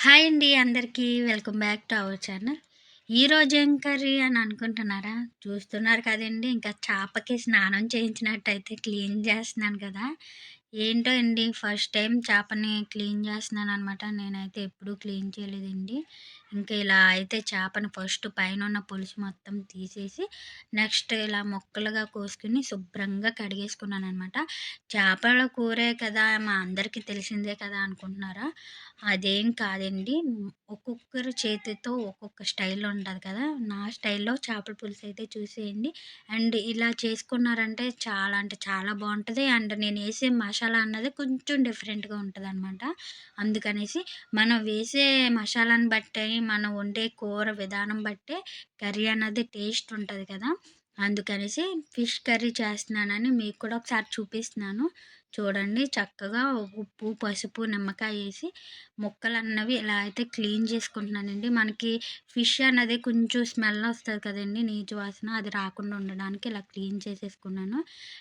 Hi అండి అందరికీ. Welcome back to our channel. ఈరోజు ఏం కర్రీ అని అనుకుంటున్నారా? చూస్తున్నారు కదండి. ఇంకా చేపకి స్నానం చేయించినట్టయితే క్లీన్ చేస్తున్నాను కదా. ఏంటో అండి ఫస్ట్ టైం చేపని క్లీన్ చేస్తున్నాను అనమాట నేనైతే ఎప్పుడూ క్లీన్ చేయలేదండి. ఇంకా ఇలా అయితే చేపను ఫస్ట్ పైన ఉన్న పులుసు మొత్తం తీసేసి నెక్స్ట్ ఇలా ముక్కలుగా కోసుకుని శుభ్రంగా కడిగేసుకున్నాను అనమాట చేపల కూరే కదా మా అందరికీ తెలిసిందే కదా అనుకుంటున్నారా? అదేం కాదండి. ఒక్కొక్కరు చేతితో ఒక్కొక్క స్టైల్ ఉంటుంది కదా. నా స్టైల్లో చేపల పులుసు అయితే చూసేయండి. అండ్ ఇలా చేసుకున్నారంటే చాలా అంటే చాలా బాగుంటుంది. అండ్ నేను వేసే మసాలా మసాలా అన్నది కొంచెం డిఫరెంట్గా ఉంటుంది అనమాట అందుకనేసి మనం వేసే మసాలాని బట్టి మనం వండే కూర విధానం బట్టే కర్రీ అన్నది టేస్ట్ ఉంటుంది కదా. అందుకనేసి ఫిష్ కర్రీ చేస్తున్నానని మీకు కూడా ఒకసారి చూపిస్తున్నాను. చూడండి చక్కగా ఉప్పు పసుపు నిమ్మకాయ వేసి ముక్కలు అన్నవి ఇలా అయితే క్లీన్ చేసుకుంటున్నానండి. మనకి ఫిష్ అన్నది కొంచెం స్మెల్ వస్తుంది కదండి నీచు వాసన అది రాకుండా ఉండడానికి ఇలా క్లీన్ చేసేసుకున్నాను.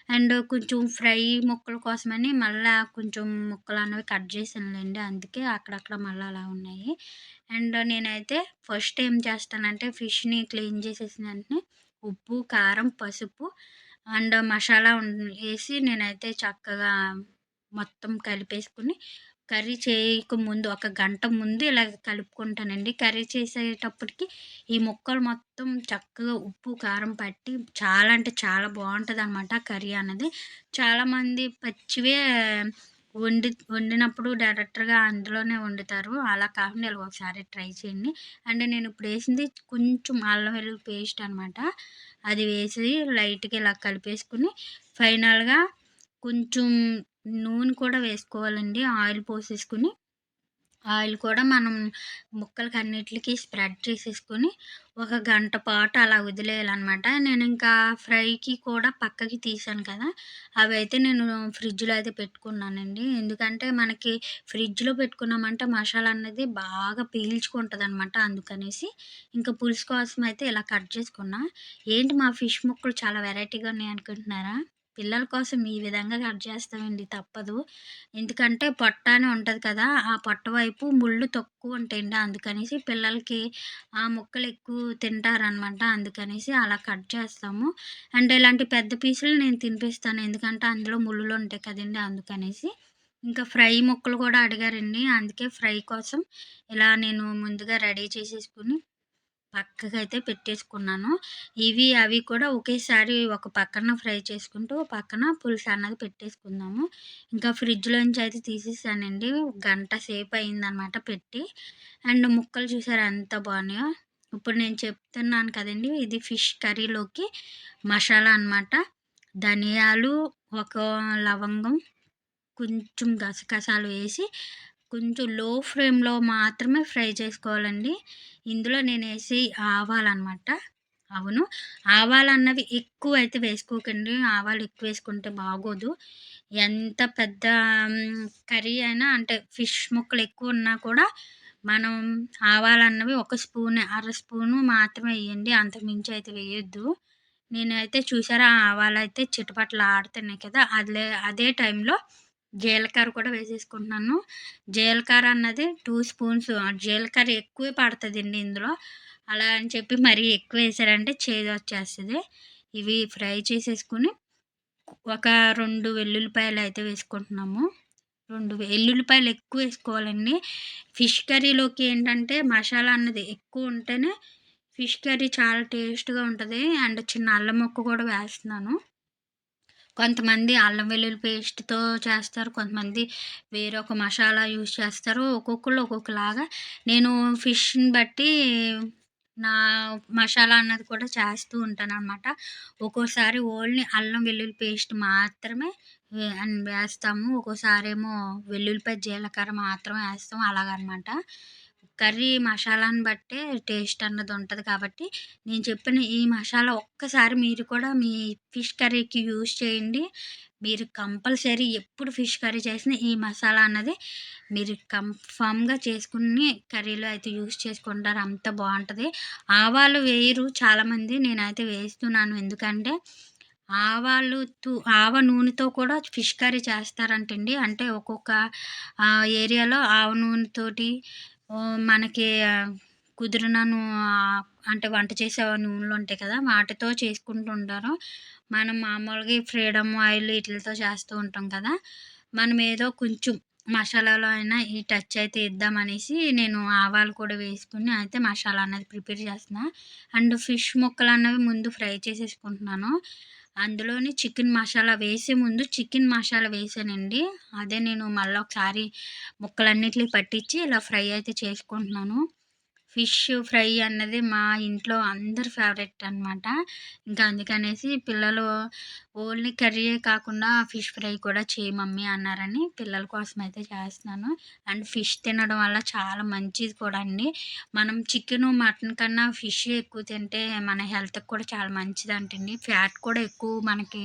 అండ్ కొంచెం ఫ్రై ముక్కల కోసమని మళ్ళీ కొంచెం ముక్కలు అన్నవి కట్ చేసానులేండి అందుకే అక్కడక్కడ మళ్ళీ అలా ఉన్నాయి. అండ్ నేనైతే ఫస్ట్ ఏం చేస్తానంటే ఫిష్ని క్లీన్ చేసేసిన వెంటనే ఉప్పు కారం పసుపు అండ్ మసాలా వేసి నేనైతే చక్కగా మొత్తం కలిపేసుకుని కర్రీ చేయక ముందు ఒక గంట ముందు ఇలా కలుపుకుంటానండి. కర్రీ చేసేటప్పటికి ఈ ముక్కలు మొత్తం చక్కగా ఉప్పు కారం పట్టి చాలా అంటే చాలా బాగుంటుంది అనమాట కర్రీ అన్నది చాలామంది పచ్చివే వండి వండినప్పుడు డైరెక్ట్గా అందులోనే వండుతారు. అలా కాకుండా ఇలా ఒకసారి ట్రై చేయండి. అండ్ నేను ఇప్పుడు వేసింది కొంచెం అల్లం వెల్లుల్లి పేస్ట్ అనమాట అది వేసి లైట్గా ఇలా కలిపేసుకుని ఫైనల్గా కొంచెం నూనె కూడా వేసుకోవాలండి. ఆయిల్ పోసేసుకుని ఆయిల్ కూడా మనం ముక్కలకి అన్నిటికి స్ప్రెడ్ చేసేసుకొని ఒక గంట పాటు అలా వదిలేయాలన్నమాట. నేను ఇంకా ఫ్రైకి కూడా పక్కకి తీసాను కదా అవి అయితే నేను ఫ్రిడ్జ్లో అయితే పెట్టుకున్నానండి. ఎందుకంటే మనకి ఫ్రిడ్జ్లో పెట్టుకున్నామంటే మసాలా అనేది బాగా పీల్చుకుంటుంది అనమాట అందుకనేసి. ఇంకా పులుసు కోసం అయితే ఇలా కట్ చేసుకున్నా. ఏంటి మా ఫిష్ ముక్కలు చాలా వెరైటీగా ఉన్నాయి అనుకుంటున్నారా పిల్లల కోసం ఈ విధంగా కట్ చేస్తామండి తప్పదు. ఎందుకంటే పొట్ట అని ఉంటుంది కదా ఆ పొట్ట వైపు ముళ్ళు తక్కువ ఉంటాయండి. అందుకనేసి పిల్లలకి ఆ ముక్కలు ఎక్కువ తింటారనమాట. అందుకనేసి అలా కట్ చేస్తాము. అండ్ ఇలాంటి పెద్ద పీసులు నేను తినిపిస్తాను. ఎందుకంటే అందులో ముళ్ళులు ఉంటాయి కదండి అందుకనేసి. ఇంకా ఫ్రై ముక్కలు కూడా అడిగారండి. అందుకే ఫ్రై కోసం ఇలా నేను ముందుగా రెడీ చేసేసుకుని పక్కకైతే పెట్టేసుకున్నాను. ఇవి అవి కూడా ఒకేసారి ఒక పక్కన ఫ్రై చేసుకుంటూ పక్కన పులుసు అన్నది పెట్టేసుకుందాము. ఇంకా ఫ్రిడ్జ్లోంచి అయితే తీసేసానండి. గంట సేపు అయిందనమాట పెట్టి. అండ్ ముక్కలు చూసారు ఎంత బాగున్నాయో. ఇప్పుడు నేను చెప్తున్నాను కదండి ఇది ఫిష్ కర్రీలోకి మసాలా అనమాట ధనియాలు ఒక లవంగం కొంచెం గసగసాలు వేసి కొంచెం లో ఫ్లేమ్లో మాత్రమే ఫ్రై చేసుకోవాలండి. ఇందులో నేను వేసి ఆవాలన్నమాట. అవును. ఆవాలు అన్నవి ఎక్కువ అయితే వేసుకోకండి. ఆవాలు ఎక్కువ వేసుకుంటే బాగోదు. ఎంత పెద్ద కర్రీ అయినా అంటే ఫిష్ ముక్కలు ఎక్కువ ఉన్నా కూడా మనం ఆవాలు అన్నవి ఒక స్పూన్ అర స్పూను మాత్రమే వేయండి. అంతకుమించి అయితే వేయొద్దు. నేనైతే చూసారా? ఆవాలు అయితే చిటపట్లు ఆడుతున్నాయి కదా. అదే అదే టైంలో జీలకర్ర కూడా వేసేసుకుంటున్నాను. జీలకర్ర అన్నది టూ స్పూన్స్ జీలకర్ర ఎక్కువే పడుతుందండి ఇందులో. అలా అని చెప్పి మరీ ఎక్కువ వేసారంటే చేదు వచ్చేస్తుంది. ఇవి ఫ్రై చేసేసుకుని ఒక రెండు వెల్లుల్లిపాయలు అయితే వేసుకుంటున్నాము. రెండు వెల్లుల్లిపాయలు ఎక్కువ వేసుకోవాలండి. ఫిష్ కర్రీలోకి ఏంటంటే మసాలా అన్నది ఎక్కువ ఉంటేనే ఫిష్ కర్రీ చాలా టేస్ట్గా ఉంటుంది. అండ్ చిన్న అల్లం ముక్క కూడా వేస్తున్నాను. కొంతమంది అల్లం వెల్లుల్లి పేస్ట్తో చేస్తారు కొంతమంది వేరొక మసాలా యూజ్ చేస్తారు. ఒక్కొక్కళ్ళు ఒక్కొక్కలాగా. నేను ఫిష్ని బట్టి నా మసాలా అన్నది కూడా చేస్తూ ఉంటాను అనమాట ఒక్కోసారి ఓన్లీ అల్లం వెల్లుల్లి పేస్ట్ మాత్రమే వేస్తాము. ఒక్కోసారి ఏమో వెల్లుల్లిపాయ జీలకర్ర మాత్రమే వేస్తాం అలాగనమాట కర్రీ మసాలాని బట్టే టేస్ట్ అన్నది ఉంటుంది కాబట్టి నేను చెప్పిన ఈ మసాలా ఒక్కసారి మీరు కూడా మీ ఫిష్ కర్రీకి యూజ్ చేయండి. మీరు కంపల్సరీ ఎప్పుడు ఫిష్ కర్రీ చేసినా ఈ మసాలా అన్నది మీరు కన్ఫామ్గా చేసుకుని కర్రీలో అయితే యూజ్ చేసుకుంటారు. అంత బాగుంటుంది. ఆవాలు వేయరు చాలామంది. నేనైతే వేస్తున్నాను. ఎందుకంటే ఆవాలు ఆవ నూనెతో కూడా ఫిష్ కర్రీ చేస్తారంటండి. అంటే ఒక్కొక్క ఏరియాలో ఆవ నూనెతోటి మనకి కుదిరినను అంటే వంట చేసే నూనెలు ఉంటాయి కదా వాటితో చేసుకుంటూ ఉంటారు. మనం మామూలుగా ఈ ఫ్రీడమ్ ఆయిల్ వీటితో చేస్తూ ఉంటాం కదా మనం ఏదో కొంచెం మసాలాలో అయినా ఈ టచ్ అయితే ఇద్దామనేసి నేను ఆవాలు కూడా వేసుకుని అయితే మసాలా అనేది ప్రిపేర్ చేస్తున్నా. అండ్ ఫిష్ ముక్కలు అన్నవి ముందు ఫ్రై చేసేసుకుంటున్నాను. అందులోని చికెన్ మసాలా వేసే ముందు చికెన్ మసాలా వేసానండి. అదే నేను మళ్ళీ ఒకసారి ముక్కలన్నిటిని పట్టించి ఇలా ఫ్రై అయితే చేసుకుంటున్నాను. ఫిష్ ఫ్రై అన్నది మా ఇంట్లో అందరి ఫేవరెట్ అనమాట ఇంకా అందుకనేసి పిల్లలు ఓన్లీ కర్రీయే కాకుండా ఫిష్ ఫ్రై కూడా చేయి మమ్మీ అన్నారని పిల్లల కోసం అయితే చేస్తున్నాను. అండ్ ఫిష్ తినడం వల్ల చాలా మంచిది కూడా అండి. మనం చికెన్ మటన్ కన్నా ఫిష్ ఎక్కువ తింటే మన హెల్త్కి కూడా చాలా మంచిది అంటండి ఫ్యాట్ కూడా ఎక్కువ మనకి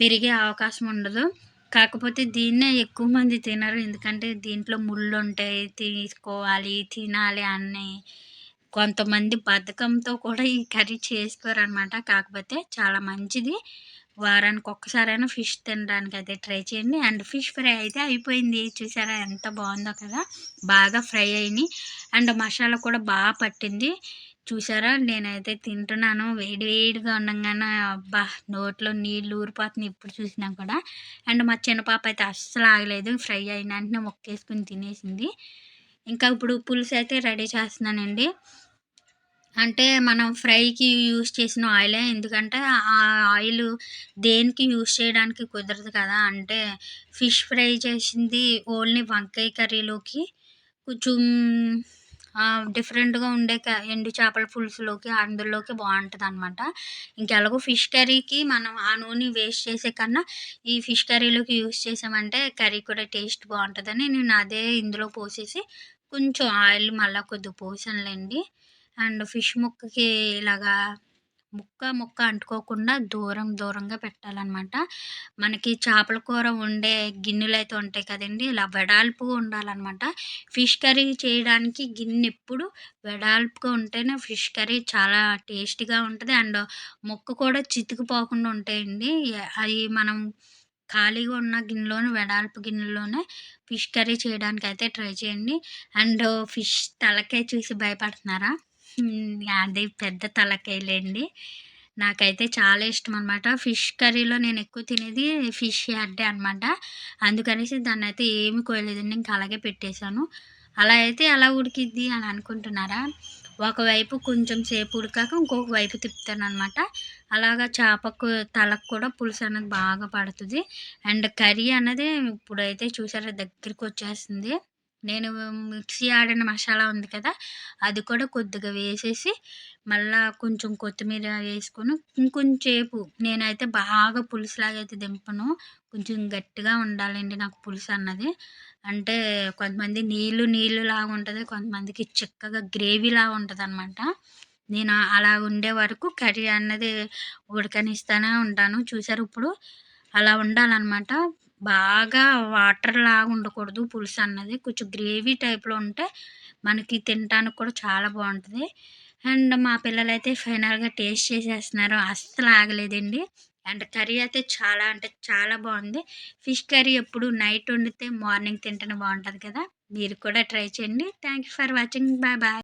పెరిగే అవకాశం ఉండదు. కాకపోతే దీన్నే ఎక్కువ మంది తినరు. ఎందుకంటే దీంట్లో ముళ్ళు ఉంటాయి తీసుకోవాలి తినాలి అని కొంతమంది బద్ధకంతో కూడా ఈ కర్రీ చేసుకోరు అనమాట కాకపోతే చాలా మంచిది. వారానికి ఒక్కసారైనా ఫిష్ తినడానికి అయితే ట్రై చేయండి. అండ్ ఫిష్ ఫ్రై అయితే అయిపోయింది. చూసారా ఎంత బాగుందో కదా. బాగా ఫ్రై అయినాయి. అండ్ మసాలా కూడా బాగా పట్టింది. చూసారా నేనైతే తింటున్నాను. వేడి వేడిగా ఉండగానే అబ్బా నోట్లో నీళ్ళు ఊరిపోతున్నాయి ఇప్పుడు చూసినా కూడా. అండ్ మా చిన్న పాప అయితే అస్సలు ఆగలేదు. ఫ్రై అయిన వెంటనే మొక్కేసుకుని తినేసింది. ఇంకా ఇప్పుడు పులుసు అయితే రెడీ చేస్తున్నానండి. అంటే మనం ఫ్రైకి యూస్ చేసిన ఆయిలే. ఎందుకంటే ఆ ఆయిల్ దేనికి యూస్ చేయడానికి కుదరదు కదా. అంటే ఫిష్ ఫ్రై చేసింది ఓన్లీ వంకాయ కర్రీలోకి. కొంచెం డిఫరెంట్గా ఉండే ఎండు చేపల పులుసులోకి అందులోకి బాగుంటుంది అనమాట ఇంకెలాగో ఫిష్ కర్రీకి మనం ఆ నూనె వేస్ట్ చేసే కన్నా ఈ ఫిష్ కర్రీలోకి యూస్ చేసామంటే కర్రీ కూడా టేస్ట్ బాగుంటుందని నేను అదే ఇందులో పోసేసి కొంచెం ఆయిల్ మళ్ళీ కొద్దిగా పోసానులేండి. అండ్ ఫిష్ ముక్కకి ఇలాగా ముక్క ముక్క అంటుకోకుండా దూరం దూరంగా పెట్టాలన్నమాట. మనకి చేపల కూర వండే గిన్నెలు అయితే ఉంటాయి కదండి ఇలా వెడల్పుగా ఉండాలన్నమాట. ఫిష్ కర్రీ చేయడానికి గిన్నె ఎప్పుడు వెడల్పుగా ఉంటేనే ఫిష్ కర్రీ చాలా టేస్టీగా ఉంటుంది. అండ్ ముక్క కూడా చితికిపోకుండా ఉంటాయండి. అవి మనం ఖాళీగా ఉన్న గిన్నెలోనే వెడల్పు గిన్నెలోనే ఫిష్ కర్రీ చేయడానికి అయితే ట్రై చేయండి. అండ్ ఫిష్ తలకాయ చూసి భయపడుతున్నారా? అది పెద్ద తలకాయలేండి. నాకైతే చాలా ఇష్టం అనమాట ఫిష్ కర్రీలో నేను ఎక్కువ తినేది ఫిష్ హెడ్ అనమాట. అందుకనేసి దాన్ని అయితే ఏమి కోయలేదండి. ఇంకా అలాగే పెట్టేశాను. అలా అయితే అలా ఉడికిద్ది అని అనుకుంటున్నారా? ఒకవైపు కొంచెం సేపు ఉడికాక ఇంకొక వైపు తిప్పుతాను అనమాట అలాగా చేపకు తలకు కూడా పులుసు అనేది బాగా పడుతుంది. అండ్ కర్రీ అన్నది ఇప్పుడైతే చూసారా దగ్గరికి వచ్చేస్తుంది నేను మిక్సీ ఆడిన మసాలా ఉంది కదా అది కూడా కొద్దిగా వేసేసి మళ్ళా కొంచెం కొత్తిమీర వేసుకొని ఇంకొంచేపు నేనైతే బాగా పులుసులాగా అయితే దింపను. కొంచెం గట్టిగా ఉండాలండి నాకు పులుసు అన్నది. అంటే కొంతమంది నీళ్ళు నీళ్ళు లాగా ఉంటుంది కొంతమందికి చిక్కగా గ్రేవీ లాగా ఉంటుంది అనమాట నేను అలా ఉండే వరకు కర్రీ అన్నది ఉడకనిస్తూనే ఉంటాను. చూసారు ఇప్పుడు? అలా ఉండాలన్నమాట. బాగా వాటర్ లాగా ఉండకూడదు పులుసు అన్నది. కొంచెం గ్రేవీ టైప్లో ఉంటే మనకి తినడానికి కూడా చాలా బాగుంటుంది. అండ్ మా పిల్లలైతే ఫైనల్గా టేస్ట్ చేసేస్తున్నారు. అస్సలు ఆగలేదండి. అండ్ కర్రీ అయితే చాలా అంటే చాలా బాగుంది. ఫిష్ కర్రీ ఎప్పుడు నైట్ వండితే మార్నింగ్ తింటేనే బాగుంటుంది కదా. మీరు కూడా ట్రై చేయండి. Thank you for watching. Bye bye.